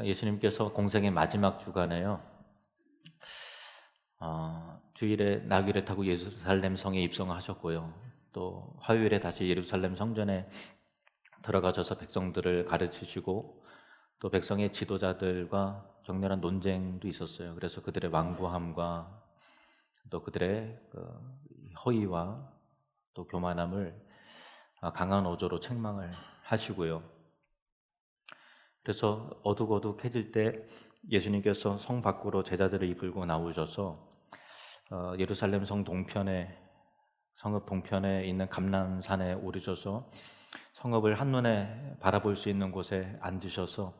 예수님께서 공생의 마지막 주간에요. 어, 주일에 나귀를 타고 예루살렘 성에 입성하셨고요. 또 화요일에 다시 예루살렘 성전에 들어가셔서 백성들을 가르치시고 또 백성의 지도자들과 격렬한 논쟁도 있었어요. 그래서 그들의 완고함과 또 그들의 그 허위와 또 교만함을 강한 어조로 책망을 하시고요. 그래서 어둑어둑해질 때 예수님께서 성 밖으로 제자들을 이끌고 나오셔서 어, 예루살렘 성 동편에 성읍 동편에 있는 감람산에 오르셔서 성읍을 한눈에 바라볼 수 있는 곳에 앉으셔서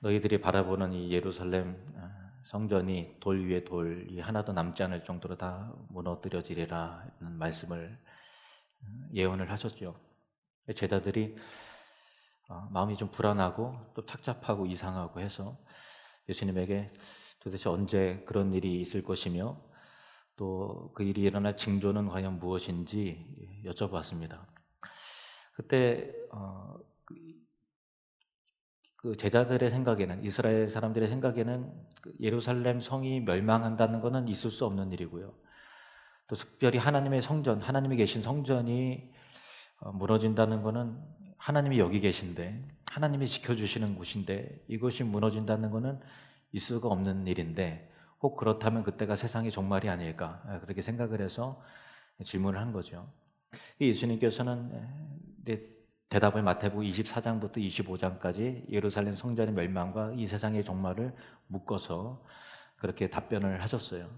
너희들이 바라보는 이 예루살렘 어, 성전이 돌 위에 돌이 하나도 남지 않을 정도로 다 무너뜨려지리라 는 말씀을 어, 예언을 하셨죠. 제자들이 어, 마음이 좀 불안하고 또 착잡하고 이상하고 해서 예수님에게 도대체 언제 그런 일이 있을 것이며 또 그 일이 일어날 징조는 과연 무엇인지 여쭤봤습니다. 그때 어, 그, 그 제자들의 생각에는 이스라엘 사람들의 생각에는 그 예루살렘 성이 멸망한다는 것은 있을 수 없는 일이고요. 또 특별히 하나님의 성전, 하나님이 계신 성전이 어, 무너진다는 것은 하나님이 여기 계신데 하나님이 지켜주시는 곳인데 이것이 무너진다는 것은 있을 수가 없는 일인데 혹 그렇다면 그때가 세상이 종말이 아닐까 그렇게 생각을 해서 질문을 한 거죠. 예수님께서는 대답을 마태복음 24장부터 25장까지 예루살렘 성전의 멸망과 이 세상의 종말을 묶어서 그렇게 답변을 하셨어요.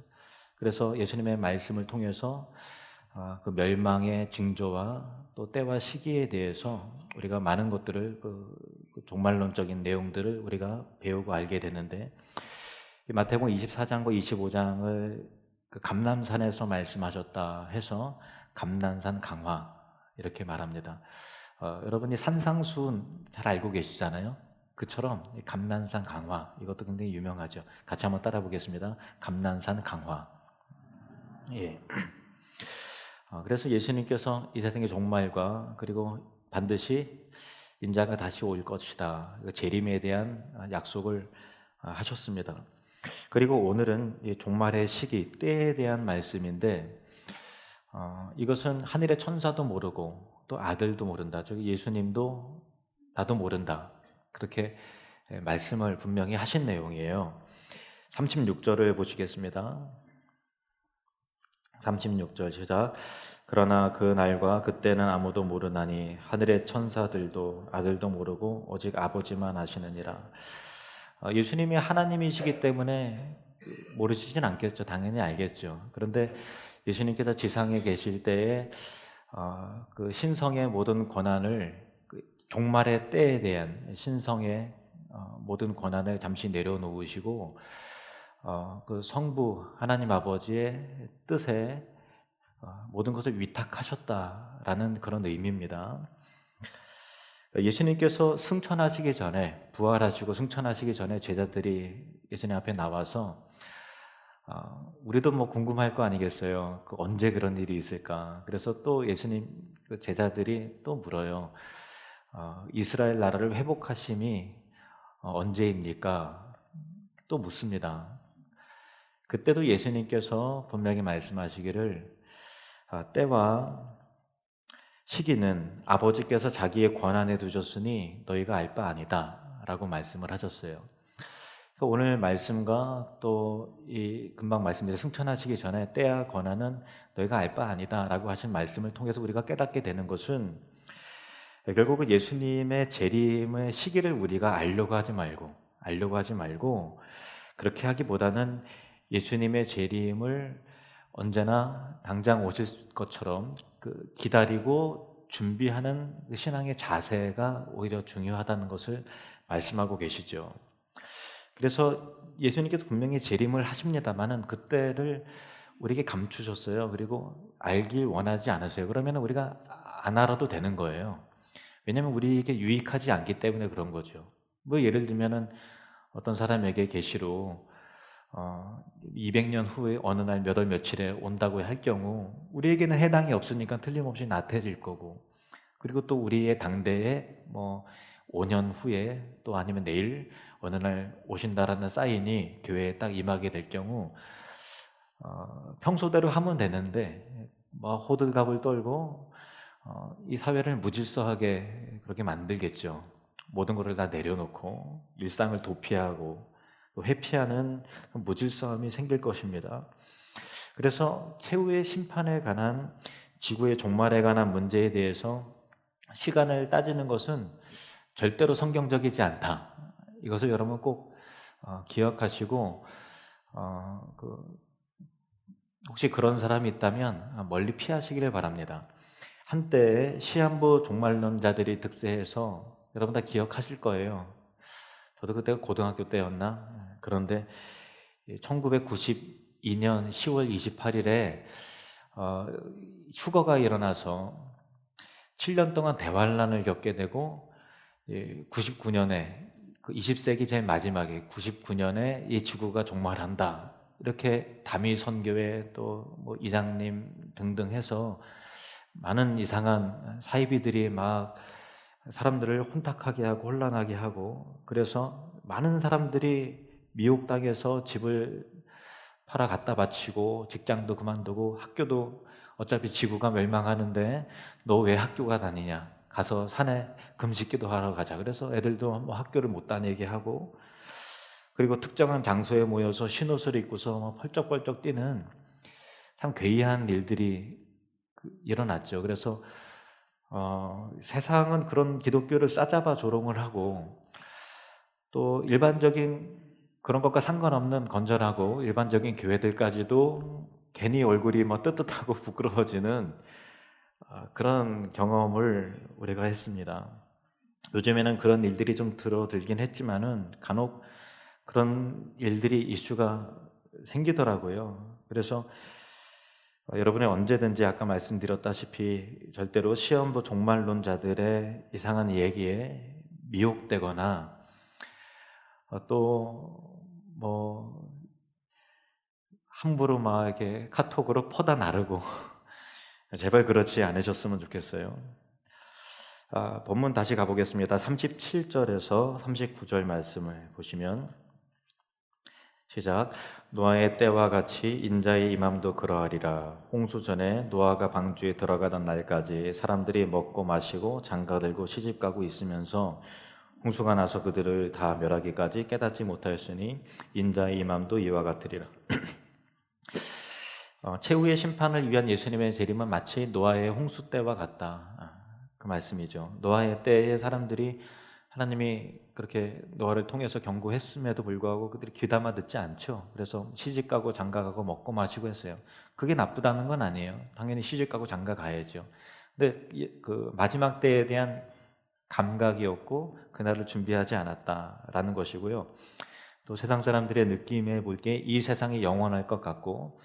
그래서 예수님의 말씀을 통해서 아, 그 멸망의 징조와 또 때와 시기에 대해서 우리가 많은 것들을 그, 그 종말론적인 내용들을 우리가 배우고 알게 되는데 마태복음 24장과 25장을 그 감남산에서 말씀하셨다 해서 감난산 강화 이렇게 말합니다. 어, 여러분이 산상수훈 잘 알고 계시잖아요. 그처럼 감난산 강화 이것도 굉장히 유명하죠. 같이 한번 따라 보겠습니다. 감난산 강화. 예. 어, 그래서 예수님께서 이 세상의 종말과 그리고 반드시 인자가 다시 올 것이다. 그 재림에 대한 약속을 아, 하셨습니다. 그리고 오늘은 종말의 시기, 때에 대한 말씀인데 어, 이것은 하늘의 천사도 모르고 또 아들도 모른다. 즉 예수님도 나도 모른다. 그렇게 말씀을 분명히 하신 내용이에요. 36절을 보시겠습니다. 36절 시작. 그러나 그 날과 그때는 아무도 모르나니 하늘의 천사들도 아들도 모르고 오직 아버지만 아시느니라. 어, 예수님이 하나님이시기 때문에 모르시진 않겠죠. 당연히 알겠죠. 그런데 예수님께서 지상에 계실 때에 어, 그 신성의 모든 권한을 그 종말의 때에 대한 신성의 어, 모든 권한을 잠시 내려놓으시고 어, 그 성부 하나님 아버지의 뜻에 어, 모든 것을 위탁하셨다라는 그런 의미입니다. 예수님께서 승천하시기 전에 부활하시고 승천하시기 전에 제자들이 예수님 앞에 나와서 어, 우리도 뭐 궁금할 거 아니겠어요. 그 언제 그런 일이 있을까? 그래서 또 예수님 그 제자들이 또 물어요. 어, 이스라엘 나라를 회복하심이 어, 언제입니까? 또 묻습니다. 그때도 예수님께서 분명히 말씀하시기를 아, 때와 시기는 아버지께서 자기의 권한에 두셨으니 너희가 알 바 아니다 라고 말씀을 하셨어요. 그러니까 오늘 말씀과 또 이 금방 말씀드린 승천하시기 전에 때와 권한은 너희가 알 바 아니다 라고 하신 말씀을 통해서 우리가 깨닫게 되는 것은 결국은 예수님의 재림의 시기를 우리가 알려고 하지 말고 알려고 하지 말고 그렇게 하기보다는 예수님의 재림을 언제나 당장 오실 것처럼 그 기다리고 준비하는 그 신앙의 자세가 오히려 중요하다는 것을 말씀하고 계시죠. 그래서 예수님께서 분명히 재림을 하십니다만은 그때를 우리에게 감추셨어요. 그리고 알길 원하지 않으세요. 그러면 우리가 안 알아도 되는 거예요. 왜냐하면 우리에게 유익하지 않기 때문에 그런 거죠. 뭐 예를 들면은 어떤 사람에게 계시로 어, 200년 후에 어느 날 몇 월 며칠에 온다고 할 경우 우리에게는 해당이 없으니까 틀림없이 나태해질 거고 그리고 또 우리의 당대에 뭐 5년 후에 또 아니면 내일 어느 날 오신다라는 사인이 교회에 딱 임하게 될 경우 어, 평소대로 하면 되는데 뭐 호들갑을 떨고 어, 이 사회를 무질서하게 그렇게 만들겠죠. 모든 것을 다 내려놓고 일상을 도피하고 또 회피하는 그 무질서함이 생길 것입니다. 그래서 최후의 심판에 관한 지구의 종말에 관한 문제에 대해서 시간을 따지는 것은 절대로 성경적이지 않다. 이것을 여러분 꼭 어, 기억하시고 어, 그 혹시 그런 사람이 있다면 멀리 피하시기를 바랍니다. 한때 시한부 종말론자들이 득세해서 여러분 다 기억하실 거예요. 저도 그때가 고등학교 때였나? 그런데 1992년 10월 28일에 어, 휴거가 일어나서 7년 동안 대환란을 겪게 되고 99년에 그 20세기 제일 마지막에 99년에 이 지구가 종말한다. 이렇게 담임 선교회 또 뭐 이장님 등등 해서 많은 이상한 사이비들이 막 사람들을 혼탁하게 하고 혼란하게 하고 그래서 많은 사람들이 미혹당해서 집을 팔아 갖다 바치고 직장도 그만두고 학교도 어차피 지구가 멸망하는데 너 왜 학교가 다니냐 가서 산에 금식기도 하러 가자 그래서 애들도 뭐 학교를 못 다니게 하고 그리고 특정한 장소에 모여서 흰옷을 입고서 뭐 펄쩍펄쩍 뛰는 참 괴이한 일들이 그 일어났죠. 그래서 어, 세상은 그런 기독교를 싸잡아 조롱을 하고 또 일반적인 그런 것과 상관없는 건전하고 일반적인 교회들까지도 괜히 얼굴이 뭐 뜨뜻하고 부끄러워지는 어, 그런 경험을 우리가 했습니다. 요즘에는 그런 일들이 좀 들어들긴 했지만은 간혹 그런 일들이 이슈가 생기더라고요. 그래서 어, 여러분이 언제든지 아까 말씀드렸다시피 절대로 시험부 종말론자들의 이상한 얘기에 미혹되거나 어, 또뭐 함부로 막 이렇게 카톡으로 퍼다 나르고 제발 그렇지 않으셨으면 좋겠어요. 아, 본문 다시 가보겠습니다. 37절에서 39절 말씀을 보시면 시작. 노아의 때와 같이 인자의 임함도 그러하리라. 홍수 전에 노아가 방주에 들어가던 날까지 사람들이 먹고 마시고 장가 들고 시집 가고 있으면서 홍수가 나서 그들을 다 멸하기까지 깨닫지 못하였으니 인자의 임함도 이와 같으리라. 어, 최후의 심판을 위한 예수님의 재림은 마치 노아의 홍수 때와 같다. 아, 그 말씀이죠. 노아의 때에 사람들이 하나님이 그렇게 노아를 통해서 경고했음에도 불구하고 그들이 귀담아 듣지 않죠. 그래서 시집 가고 장가 가고 먹고 마시고 했어요. 그게 나쁘다는 건 아니에요. 당연히 시집 가고 장가 가야죠. 근데 그 마지막 때에 대한 감각이었고 그날을 준비하지 않았다라는 것이고요. 또 세상 사람들의 느낌에 볼게 이 세상이 영원할 것 같고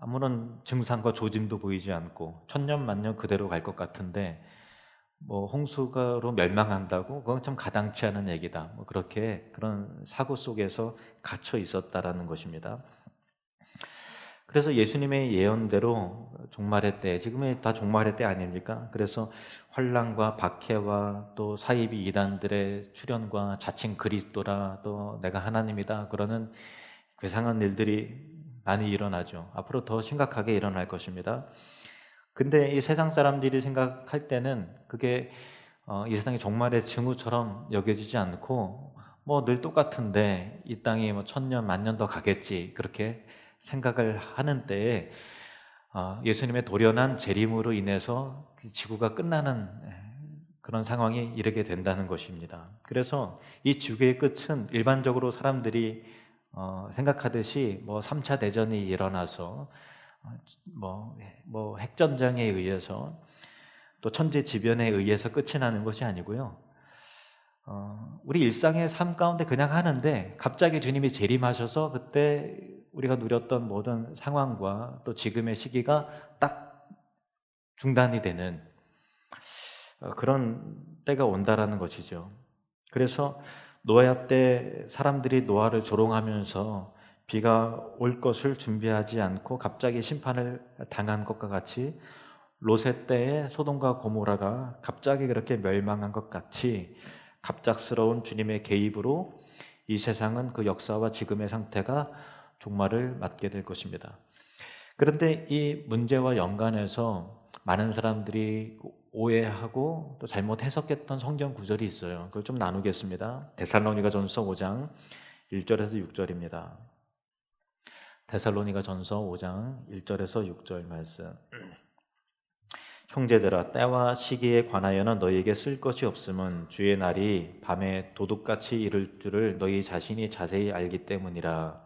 아무런 증상과 조짐도 보이지 않고 천년 만년 그대로 갈 것 같은데 뭐 홍수가로 멸망한다고 그건 참 가당치 않은 얘기다. 뭐 그렇게 그런 사고 속에서 갇혀 있었다라는 것입니다. 그래서 예수님의 예언대로 종말의 때, 지금이 다 종말의 때 아닙니까? 그래서 환란과 박해와 또 사이비 이단들의 출현과 자칭 그리스도라 또 내가 하나님이다 그러는 괴상한 일들이 많이 일어나죠. 앞으로 더 심각하게 일어날 것입니다. 근데 이 세상 사람들이 생각할 때는 그게 어, 이 세상이 종말의 징후처럼 여겨지지 않고 뭐 늘 똑같은데 이 땅이 뭐 천년 만년 더 가겠지 그렇게 생각을 하는 때에 어, 예수님의 도련한 재림으로 인해서 그 지구가 끝나는 그런 상황이 이르게 된다는 것입니다. 그래서 이 주교의 끝은 일반적으로 사람들이 어, 생각하듯이 뭐 3차 대전이 일어나서 뭐, 뭐 핵전쟁에 의해서 또 천재지변에 의해서 끝이 나는 것이 아니고요. 어, 우리 일상의 삶 가운데 그냥 하는데 갑자기 주님이 재림하셔서 그때 우리가 누렸던 모든 상황과 또 지금의 시기가 딱 중단이 되는 어, 그런 때가 온다라는 것이죠. 그래서 노아 때 사람들이 노아를 조롱하면서 비가 올 것을 준비하지 않고 갑자기 심판을 당한 것과 같이 롯의 때에 소돔과 고모라가 갑자기 그렇게 멸망한 것 같이 갑작스러운 주님의 개입으로 이 세상은 그 역사와 지금의 상태가 종말을 맞게 될 것입니다. 그런데 이 문제와 연관해서 많은 사람들이 오해하고 또 잘못 해석했던 성경 구절이 있어요. 그걸 좀 나누겠습니다. 데살로니가 전서 5장 1절에서 6절입니다. 데살로니가 전서 5장 1절에서 6절 말씀. 형제들아 때와 시기에 관하여는 너희에게 쓸 것이 없음은 주의 날이 밤에 도둑같이 이를 줄을 너희 자신이 자세히 알기 때문이라.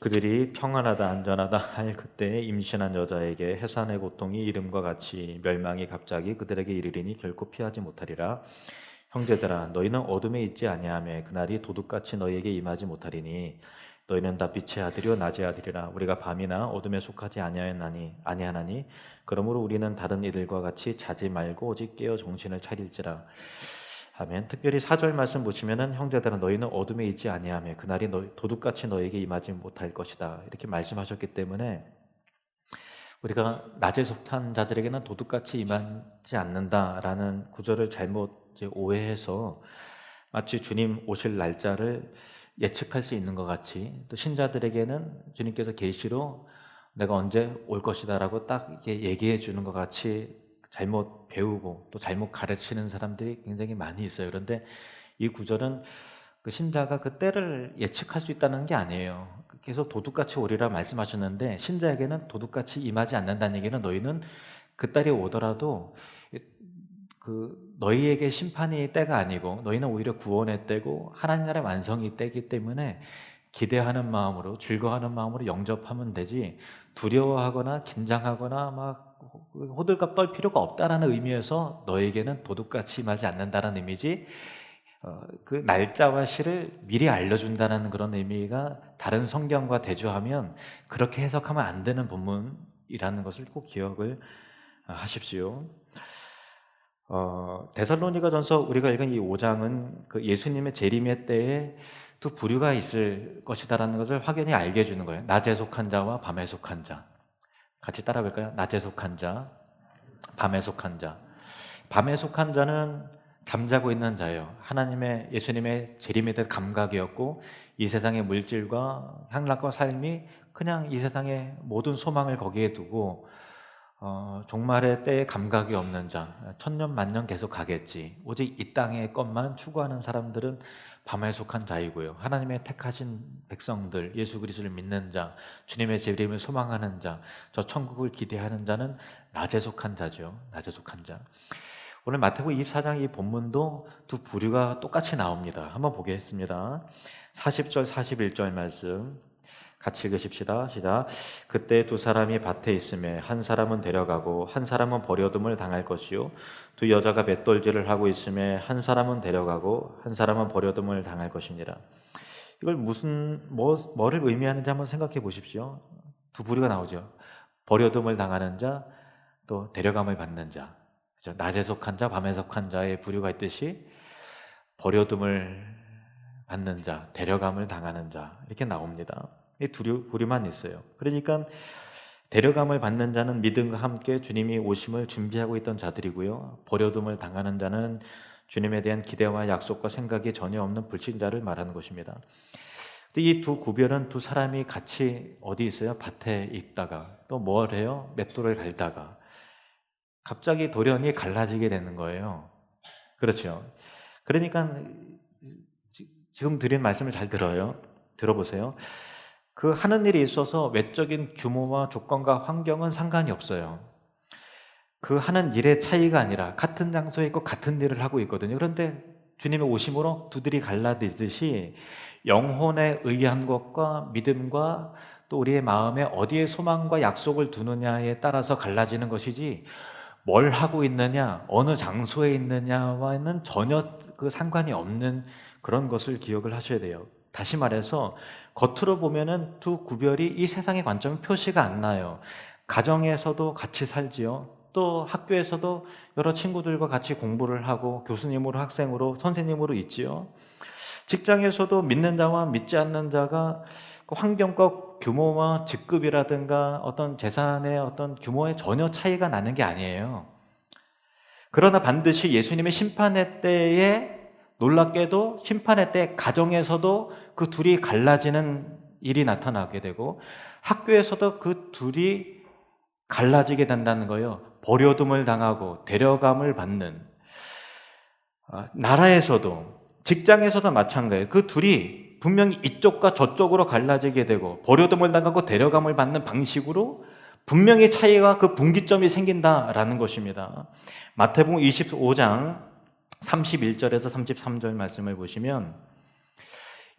그들이 평안하다 안전하다 할 그때에 임신한 여자에게 해산의 고통이 이름과 같이 멸망이 갑자기 그들에게 이르리니 결코 피하지 못하리라. 형제들아 너희는 어둠에 있지 아니하며 그날이 도둑같이 너희에게 임하지 못하리니 너희는 다 빛의 아들이요 낮의 아들이라. 우리가 밤이나 어둠에 속하지 아니하나니 아니하나니. 그러므로 우리는 다른 이들과 같이 자지 말고 오직 깨어 정신을 차릴지라. 아멘. 특별히 사절 말씀 보시면은 형제들아 너희는 어둠에 있지 아니하며 그날이 너, 도둑같이 너에게 임하지 못할 것이다. 이렇게 말씀하셨기 때문에 우리가 낮에 속한 자들에게는 도둑같이 임하지 않는다라는 구절을 잘못 오해해서 마치 주님 오실 날짜를 예측할 수 있는 것 같이 또 신자들에게는 주님께서 계시로 내가 언제 올 것이다라고 딱 이렇게 얘기해 주는 것 같이 잘못 배우고 또 잘못 가르치는 사람들이 굉장히 많이 있어요. 그런데 이 구절은 그 신자가 그 때를 예측할 수 있다는 게 아니에요. 계속 도둑같이 오리라 말씀하셨는데 신자에게는 도둑같이 임하지 않는다는 얘기는 너희는 그 딸이 오더라도 그 너희에게 심판이 때가 아니고 너희는 오히려 구원의 때고 하나님 나라의 완성이 때기 때문에 기대하는 마음으로 즐거워하는 마음으로 영접하면 되지 두려워하거나 긴장하거나 막 호들갑 떨 필요가 없다라는 의미에서 너에게는 도둑같이 임하지 않는다는 의미지 어, 그 날짜와 시를 미리 알려준다는 그런 의미가 다른 성경과 대조하면 그렇게 해석하면 안 되는 본문이라는 것을 꼭 기억을 하십시오. 어, 데살로니가 전서 우리가 읽은 이 5장은 그 예수님의 재림의 때에 두 부류가 있을 것이다라는 것을 확연히 알게 해주는 거예요. 낮에 속한 자와 밤에 속한 자. 같이 따라 볼까요? 낮에 속한 자, 밤에 속한 자. 밤에 속한 자는 잠자고 있는 자예요. 하나님의 예수님의 재림에 대한 감각이었고 이 세상의 물질과 향락과 삶이 그냥 이 세상의 모든 소망을 거기에 두고 어, 종말의 때에 감각이 없는 자, 천년 만년 계속 가겠지. 오직 이 땅의 것만 추구하는 사람들은 밤에 속한 자이고요. 하나님의 택하신 백성들, 예수 그리스도를 믿는 자, 주님의 재림을 소망하는 자, 저 천국을 기대하는 자는 낮에 속한 자죠. 낮에 속한 자. 오늘 마태복음 24장 이 본문도 두 부류가 똑같이 나옵니다. 한번 보겠습니다. 40절, 41절 말씀. 같이 읽으십시다. 시작. 그때 두 사람이 밭에 있음에 한 사람은 데려가고 한 사람은 버려둠을 당할 것이요 두 여자가 맷돌질을 하고 있음에 한 사람은 데려가고 한 사람은 버려둠을 당할 것이니라. 이걸 무슨 뭐 뭐를 의미하는지 한번 생각해 보십시오. 두 부류가 나오죠. 버려둠을 당하는 자, 또 데려감을 받는 자. 그죠? 낮에 속한 자, 밤에 속한 자의 부류가 있듯이 버려둠을 받는 자, 데려감을 당하는 자 이렇게 나옵니다. 부류만 있어요. 그러니까 데려감을 받는 자는 믿음과 함께 주님이 오심을 준비하고 있던 자들이고요. 버려둠을 당하는 자는 주님에 대한 기대와 약속과 생각이 전혀 없는 불신자를 말하는 것입니다. 이 두 구별은 두 사람이 같이 어디 있어요? 밭에 있다가 또 뭘 해요? 맷돌을 갈다가 갑자기 돌연히 갈라지게 되는 거예요. 그렇죠. 그러니까 지금 드린 말씀을 잘 들어요. 들어보세요. 그 하는 일이 있어서 외적인 규모와 조건과 환경은 상관이 없어요. 그 하는 일의 차이가 아니라 같은 장소에 있고 같은 일을 하고 있거든요. 그런데 주님의 오심으로 두들이 갈라지듯이 영혼에 의한 것과 믿음과 또 우리의 마음에 어디에 소망과 약속을 두느냐에 따라서 갈라지는 것이지 뭘 하고 있느냐, 어느 장소에 있느냐와는 전혀 그 상관이 없는 그런 것을 기억을 하셔야 돼요. 다시 말해서 겉으로 보면은 두 구별이 이 세상의 관점 표시가 안 나요. 가정에서도 같이 살지요. 또 학교에서도 여러 친구들과 같이 공부를 하고 교수님으로 학생으로 선생님으로 있지요. 직장에서도 믿는 자와 믿지 않는 자가 그 환경과 규모와 직급이라든가 어떤 재산의 어떤 규모에 전혀 차이가 나는 게 아니에요. 그러나 반드시 예수님의 심판의 때에 놀랍게도 심판의 때 가정에서도 그 둘이 갈라지는 일이 나타나게 되고 학교에서도 그 둘이 갈라지게 된다는 거예요. 버려둠을 당하고 데려감을 받는 아, 나라에서도 직장에서도 마찬가지예요. 그 둘이 분명히 이쪽과 저쪽으로 갈라지게 되고 버려둠을 당하고 데려감을 받는 방식으로 분명히 차이가 그 분기점이 생긴다라는 것입니다. 마태복음 25장 31절에서 33절 말씀을 보시면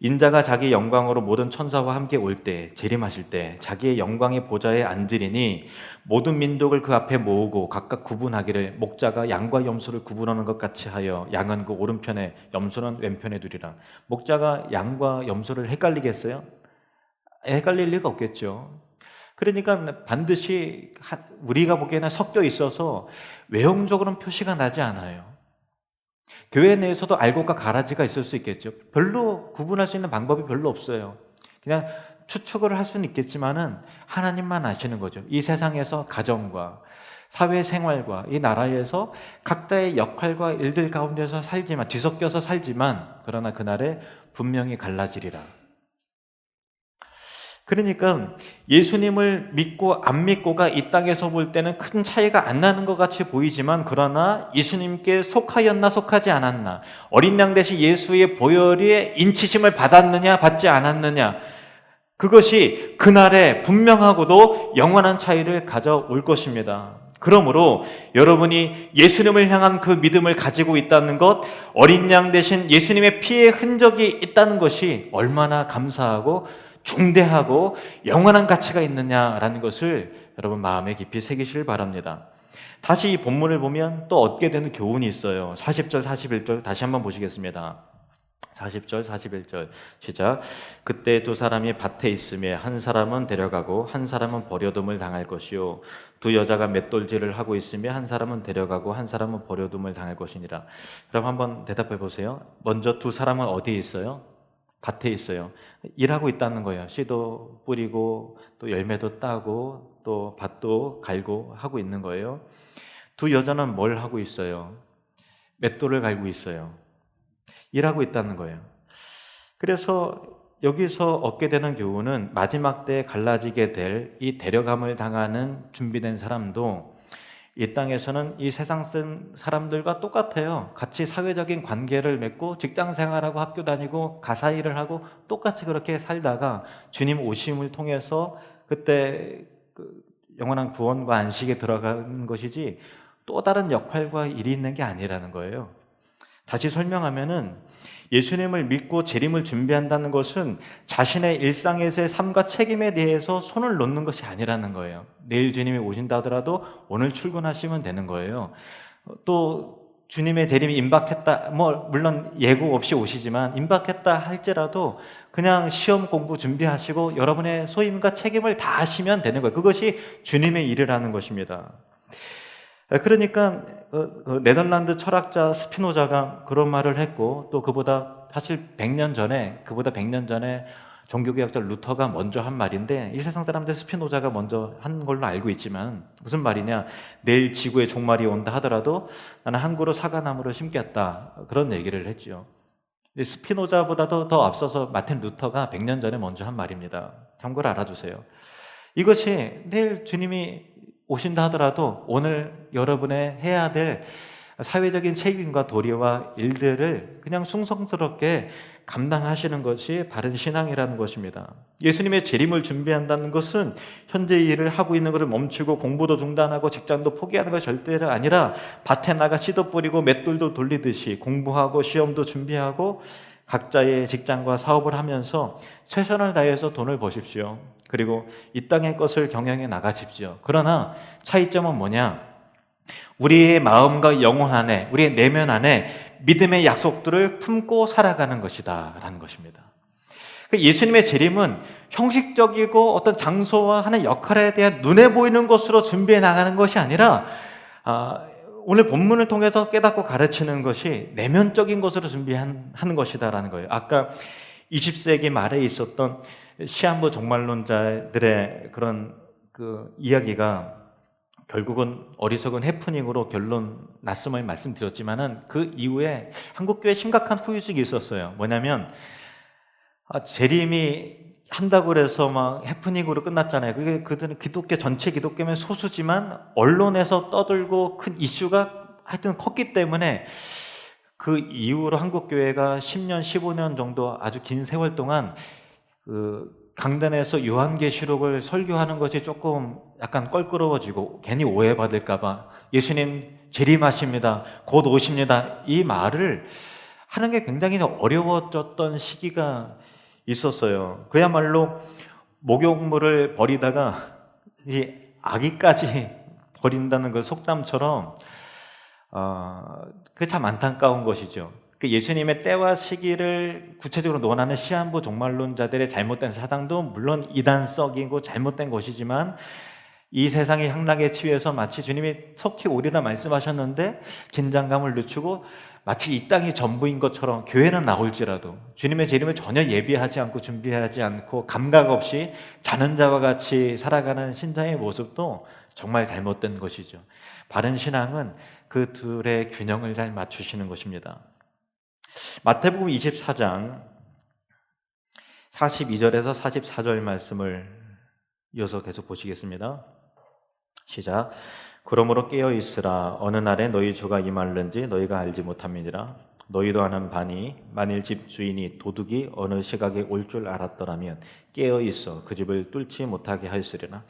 인자가 자기 영광으로 모든 천사와 함께 올 때 재림하실 때 자기의 영광의 보좌에 앉으리니 모든 민족을 그 앞에 모으고 각각 구분하기를 목자가 양과 염소를 구분하는 것 같이 하여 양은 그 오른편에 염소는 왼편에 두리라. 목자가 양과 염소를 헷갈리겠어요? 헷갈릴 리가 없겠죠. 그러니까 반드시 하- 우리가 보기에는 섞여 있어서 외형적으로는 표시가 나지 않아요. 교회 내에서도 알곡과 가라지가 있을 수 있겠죠. 별로 구분할 수 있는 방법이 별로 없어요. 그냥 추측을 할 수는 있겠지만은 하나님만 아시는 거죠. 이 세상에서 가정과 사회생활과 이 나라에서 각자의 역할과 일들 가운데서 살지만 뒤섞여서 살지만 그러나 그날에 분명히 갈라지리라. 그러니까 예수님을 믿고 안 믿고가 이 땅에서 볼 때는 큰 차이가 안 나는 것 같이 보이지만 그러나 예수님께 속하였나 속하지 않았나 어린 양 대신 예수의 보혈의 인치심을 받았느냐 받지 않았느냐 그것이 그날에 분명하고도 영원한 차이를 가져올 것입니다. 그러므로 여러분이 예수님을 향한 그 믿음을 가지고 있다는 것, 어린 양 대신 예수님의 피의 흔적이 있다는 것이 얼마나 감사하고 중대하고 영원한 가치가 있느냐라는 것을 여러분 마음에 깊이 새기시길 바랍니다. 다시 이 본문을 보면 또 얻게 되는 교훈이 있어요. 40절, 41절 다시 한번 보시겠습니다. 40절, 41절 시작. 그때 두 사람이 밭에 있음에 한 사람은 데려가고 한 사람은 버려둠을 당할 것이요 두 여자가 맷돌질을 하고 있음에 한 사람은 데려가고 한 사람은 버려둠을 당할 것이니라. 그럼 한번 대답해 보세요. 먼저 두 사람은 어디에 있어요? 밭에 있어요. 일하고 있다는 거예요. 씨도 뿌리고 또 열매도 따고 또 밭도 갈고 하고 있는 거예요. 두 여자는 뭘 하고 있어요? 맷돌을 갈고 있어요. 일하고 있다는 거예요. 그래서 여기서 얻게 되는 교훈은 마지막 때 갈라지게 될 이 데려감을 당하는 준비된 사람도 이 땅에서는 이 세상 사람들과 똑같아요. 같이 사회적인 관계를 맺고 직장 생활하고 학교 다니고 가사 일을 하고 똑같이 그렇게 살다가 주님 오심을 통해서 그때 그 영원한 구원과 안식에 들어가는 것이지 또 다른 역할과 일이 있는 게 아니라는 거예요. 다시 설명하면은 예수님을 믿고 재림을 준비한다는 것은 자신의 일상에서의 삶과 책임에 대해서 손을 놓는 것이 아니라는 거예요. 내일 주님이 오신다 하더라도 오늘 출근하시면 되는 거예요. 또 주님의 재림이 임박했다, 뭐, 물론 예고 없이 오시지만 임박했다 할지라도 그냥 시험 공부 준비하시고 여러분의 소임과 책임을 다 하시면 되는 거예요. 그것이 주님의 일이라는 것입니다. 그러니까 어, 그 네덜란드 철학자 스피노자가 그런 말을 했고 또 그보다 사실 100년 전에 그보다 100년 전에 종교개혁자 루터가 먼저 한 말인데 이 세상 사람들 스피노자가 먼저 한 걸로 알고 있지만 무슨 말이냐 내일 지구에 종말이 온다 하더라도 나는 한 그루 사과나무를 심겠다 그런 얘기를 했죠. 스피노자보다도 더 앞서서 마틴 루터가 100년 전에 먼저 한 말입니다. 참고로 알아두세요. 이것이 내일 주님이 오신다 하더라도 오늘 여러분의 해야 될 사회적인 책임과 도리와 일들을 그냥 숭성스럽게 감당하시는 것이 바른 신앙이라는 것입니다. 예수님의 재림을 준비한다는 것은 현재 일을 하고 있는 것을 멈추고 공부도 중단하고 직장도 포기하는 것이 절대로 아니라 밭에 나가 씨도 뿌리고 맷돌도 돌리듯이 공부하고 시험도 준비하고 각자의 직장과 사업을 하면서 최선을 다해서 돈을 버십시오. 그리고 이 땅의 것을 경영해 나가십시오. 그러나 차이점은 뭐냐? 우리의 마음과 영혼 안에, 우리의 내면 안에 믿음의 약속들을 품고 살아가는 것이다. 라는 것입니다. 예수님의 재림은 형식적이고 어떤 장소와 하는 역할에 대한 눈에 보이는 것으로 준비해 나가는 것이 아니라, 아, 오늘 본문을 통해서 깨닫고 가르치는 것이 내면적인 것으로 준비하는 것이다라는 거예요. 아까 20세기 말에 있었던 시한부 종말론자들의 그런 그 이야기가 결국은 어리석은 해프닝으로 결론 났음을 말씀드렸지만은 그 이후에 한국 교회 심각한 후유증이 있었어요. 뭐냐면 아, 재림이 한다고 그래서 막 해프닝으로 끝났잖아요. 그게 그들은 기독교 전체 기독교면 소수지만 언론에서 떠들고 큰 이슈가 하여튼 컸기 때문에 그 이후로 한국 교회가 10년, 15년 정도 아주 긴 세월 동안 그 강단에서 요한계시록을 설교하는 것이 조금 약간 껄끄러워지고 괜히 오해받을까봐 예수님 재림하십니다. 곧 오십니다. 이 말을 하는 게 굉장히 어려워졌던 시기가 있었어요. 그야말로 목욕물을 버리다가 이 아기까지 버린다는 그 속담처럼 어, 그참 안타까운 것이죠. 그 예수님의 때와 시기를 구체적으로 논하는 시한부 종말론자들의 잘못된 사상도 물론 이단적이고 잘못된 것이지만 이 세상의 향락에 취해서 마치 주님이 속히 오리라 말씀하셨는데 긴장감을 늦추고 마치 이 땅이 전부인 것처럼 교회는 나올지라도 주님의 재림을 전혀 예비하지 않고 준비하지 않고 감각 없이 자는 자와 같이 살아가는 신자의 모습도 정말 잘못된 것이죠. 바른 신앙은 그 둘의 균형을 잘 맞추시는 것입니다. 마태복음 24장 42절에서 44절 말씀을 이어서 계속 보시겠습니다. 시작. 그러므로 깨어 있으라. 어느 날에 너희 주가 임할는지 너희가 알지 못함이니라. 너희도 아는 바니 만일 집 주인이 도둑이 어느 시각에 올 줄 알았더라면 깨어 있어 그 집을 뚫지 못하게 하였으리라.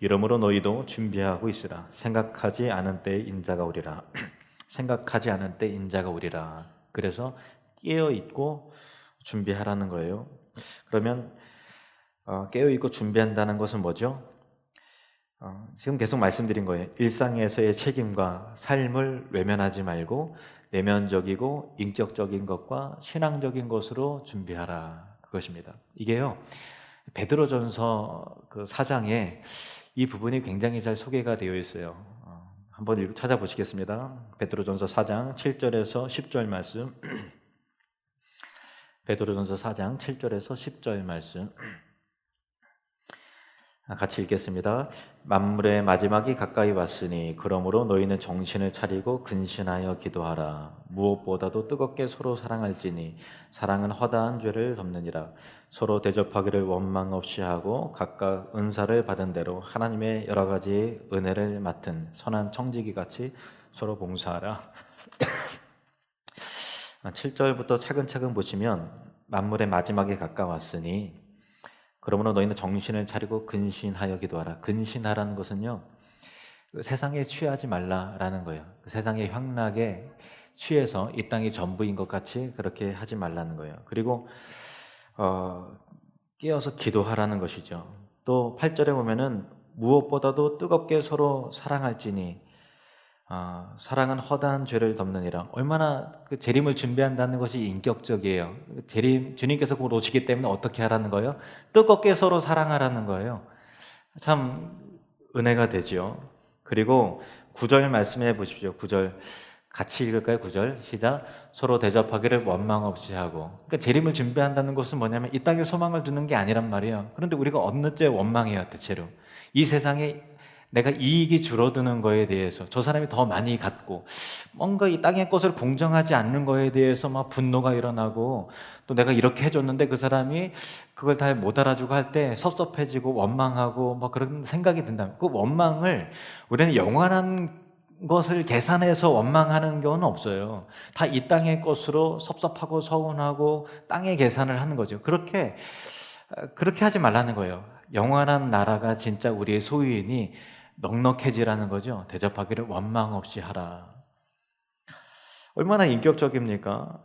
이러므로 너희도 준비하고 있으라. 생각하지 않은 때 인자가 오리라. 생각하지 않은 때 인자가 오리라 그래서 깨어 있고 준비하라는 거예요 그러면 어, 깨어 있고 준비한다는 것은 뭐죠? 어, 지금 계속 말씀드린 거예요. 일상에서의 책임과 삶을 외면하지 말고 내면적이고 인격적인 것과 신앙적인 것으로 준비하라. 그것입니다. 이게요. 베드로전서 그 4장에 이 부분이 굉장히 잘 소개가 되어 있어요. 어, 한번 찾아보시겠습니다. 베드로전서 4장 7절에서 10절 말씀. 베드로전서 4장 7절에서 10절 말씀. 같이 읽겠습니다. 만물의 마지막이 가까이 왔으니 그러므로 너희는 정신을 차리고 근신하여 기도하라. 무엇보다도 뜨겁게 서로 사랑할지니 사랑은 허다한 죄를 덮느니라. 서로 대접하기를 원망 없이 하고 각각 은사를 받은 대로 하나님의 여러 가지 은혜를 맡은 선한 청지기 같이 서로 봉사하라. 7절부터 차근차근 보시면 만물의 마지막이 가까웠으니 그러므로 너희는 정신을 차리고 근신하여 기도하라. 근신하라는 것은요, 그 세상에 취하지 말라라는 거예요. 그 세상의 향락에 취해서 이 땅이 전부인 것 같이 그렇게 하지 말라는 거예요. 그리고 어, 깨어서 기도하라는 것이죠. 또 8절에 보면은 무엇보다도 뜨겁게 서로 사랑할지니 아, 사랑은 허다한 죄를 덮느니라. 얼마나 그 재림을 준비한다는 것이 인격적이에요. 재림 주님께서 곧 오시기 때문에 어떻게 하라는 거예요? 뜨겁게 서로 사랑하라는 거예요. 참 은혜가 되지요. 그리고 구절 말씀해 보십시오. 구절 같이 읽을까요? 구절 시작. 서로 대접하기를 원망 없이 하고. 그러니까 재림을 준비한다는 것은 뭐냐면 이 땅에 소망을 두는 게 아니란 말이에요. 그런데 우리가 어느 때 원망해요, 대체로. 이 세상에 내가 이익이 줄어드는 거에 대해서 저 사람이 더 많이 갖고 뭔가 이 땅의 것을 공정하지 않는 거에 대해서 막 분노가 일어나고 또 내가 이렇게 해줬는데 그 사람이 그걸 다 못 알아주고 할 때 섭섭해지고 원망하고 뭐 그런 생각이 든다면 그 원망을 우리는 영원한 것을 계산해서 원망하는 경우는 없어요. 다 이 땅의 것으로 섭섭하고 서운하고 땅의 계산을 하는 거죠. 그렇게 그렇게 하지 말라는 거예요. 영원한 나라가 진짜 우리의 소유이니 넉넉해지라는 거죠. 대접하기를 원망 없이 하라. 얼마나 인격적입니까?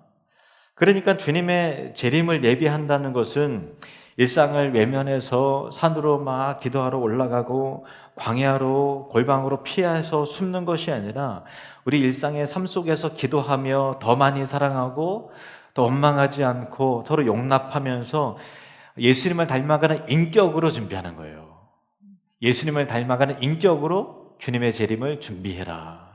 그러니까 주님의 재림을 예비한다는 것은 일상을 외면해서 산으로 막 기도하러 올라가고 광야로 골방으로 피해서 숨는 것이 아니라 우리 일상의 삶 속에서 기도하며 더 많이 사랑하고 더 원망하지 않고 서로 용납하면서 예수님을 닮아가는 인격으로 준비하는 거예요. 예수님을 닮아가는 인격으로 주님의 재림을 준비해라.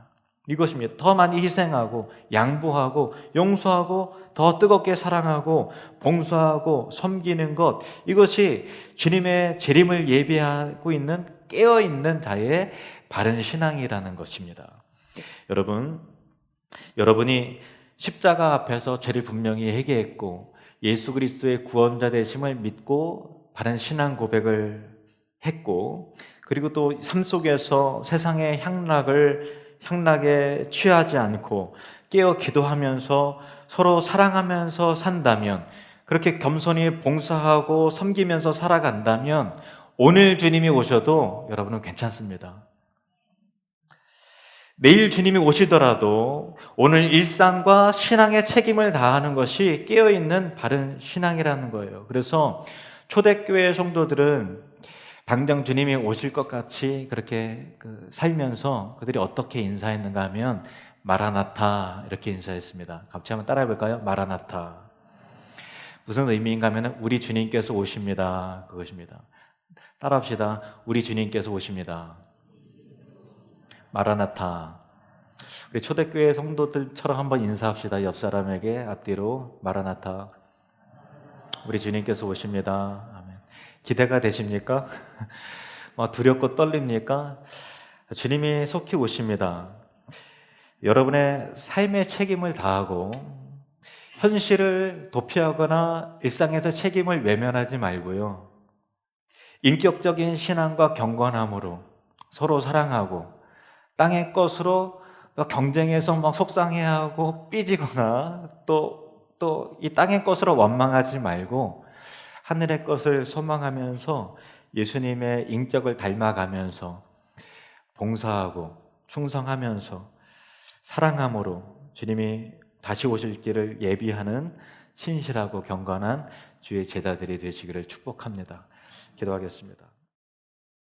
이것입니다. 더 많이 희생하고 양보하고 용서하고 더 뜨겁게 사랑하고 봉사하고 섬기는 것 이것이 주님의 재림을 예비하고 있는 깨어 있는 자의 바른 신앙이라는 것입니다. 여러분, 여러분이 십자가 앞에서 죄를 분명히 회개했고 예수 그리스도의 구원자 되심을 믿고 바른 신앙 고백을 했고 그리고 또 삶 속에서 세상의 향락을 향락에 취하지 않고 깨어 기도하면서 서로 사랑하면서 산다면 그렇게 겸손히 봉사하고 섬기면서 살아간다면 오늘 주님이 오셔도 여러분은 괜찮습니다. 내일 주님이 오시더라도 오늘 일상과 신앙의 책임을 다하는 것이 깨어있는 바른 신앙이라는 거예요. 그래서 초대교회 성도들은 당장 주님이 오실 것 같이 그렇게 그 살면서 그들이 어떻게 인사했는가 하면 마라나타 이렇게 인사했습니다. 같이 한번 따라해 볼까요? 마라나타. 무슨 의미인가 하면 우리 주님께서 오십니다. 그것입니다. 따라합시다. 우리 주님께서 오십니다. 마라나타. 우리 초대교회 성도들처럼 한번 인사합시다. 옆 사람에게 앞뒤로 마라나타. 우리 주님께서 오십니다. 기대가 되십니까? 뭐 두렵고 떨립니까? 주님이 속히 오십니다. 여러분의 삶의 책임을 다하고 현실을 도피하거나 일상에서 책임을 외면하지 말고요. 인격적인 신앙과 경건함으로 서로 사랑하고 땅의 것으로 경쟁해서 막 속상해하고 삐지거나 또 또 이 땅의 것으로 원망하지 말고 하늘의 것을 소망하면서 예수님의 인격을 닮아가면서 봉사하고 충성하면서 사랑함으로 주님이 다시 오실 길을 예비하는 신실하고 경건한 주의 제자들이 되시기를 축복합니다. 기도하겠습니다.